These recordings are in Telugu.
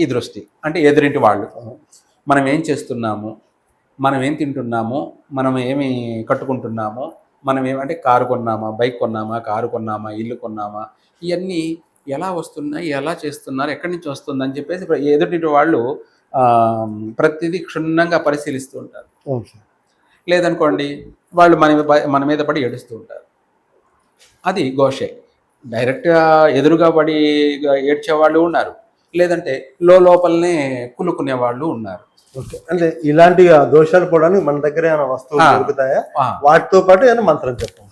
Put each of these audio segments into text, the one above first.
ఈ దృష్టి. అంటే ఎదురింటి వాళ్ళు. మనం ఏం చేస్తున్నాము? మనం ఏం తింటున్నాము? మనం ఏమి కట్టుకుంటున్నాము? మనం ఏమంటే కారు కొన్నామా? బైక్ కొన్నామా? కారు కొన్నామా? ఇల్లు కొన్నామా? ఇవన్నీ ఎలా వస్తున్నాయి? ఎలా చేస్తున్నారు? ఎక్కడి నుంచి వస్తుంది? అని చెప్పేసి ఎదుటింటి వాళ్ళు ప్రతిదీ క్షుణ్ణంగా పరిశీలిస్తూ ఉంటారు. లేదనుకోండి వాళ్ళు మన మన మీద పడి ఏడుస్తూ ఉంటారు. అది ఘోషే. డైరెక్ట్గా ఎదురుగా పడి ఏడ్చే వాళ్ళు ఉన్నారు. లేదంటే లో లోపలనే కులుకునే వాళ్ళు ఉన్నారు. ఓకే. అంటే ఇలాంటి దోషాలు పోవడానికి మన దగ్గర ఏమైనా వస్తువులు. దొరుకుతాయా? వాటితో పాటు ఏమైనా మంత్రం చెప్పండి.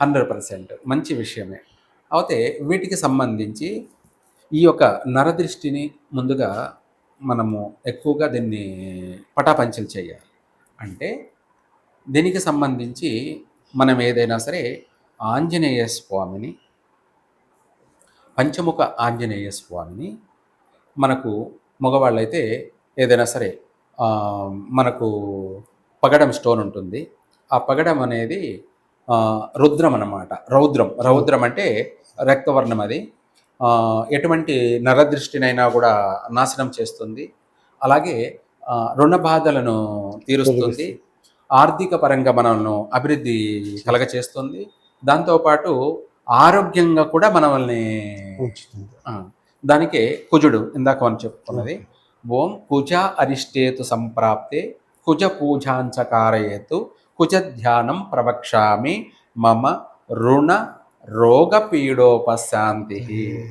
Hundred percent. మంచి విషయమే. అయితే వీటికి సంబంధించి ఈ యొక్క నరదృష్టిని ముందుగా మనము ఎక్కువగా దీన్ని పటాపంచలు చేయాలి. అంటే దీనికి సంబంధించి మనం ఏదైనా సరే ఆంజనేయ స్వామిని పంచముఖ ఆంజనేయ స్వామిని మనకు మగవాళ్ళైతే ఏదైనా సరే మనకు పగడం స్టోన్ ఉంటుంది. ఆ పగడం అనేది రుద్రం అన్నమాట. రౌద్రం. రౌద్రం అంటే రక్తవర్ణం అది. ఎటువంటి నరదృష్టినైనా కూడా నాశనం చేస్తుంది. అలాగే రుణ బాధలను తీరుస్తుంది. ఆర్థిక పరంగా మనల్ని అభివృద్ధి కలగచేస్తుంది. దాంతోపాటు ఆరోగ్యంగా కూడా మనల్ని దానికే కుజుడు ఇందాక మనం చెప్పుకున్నది. ఓం కుజ అరిష్టేతు సంప్రాప్తే కుజ పూజాంచకారయేతు కుజ ధ్యానం ప్రవక్ష్యామి మమ రుణ రోగపీడోపశాంతి.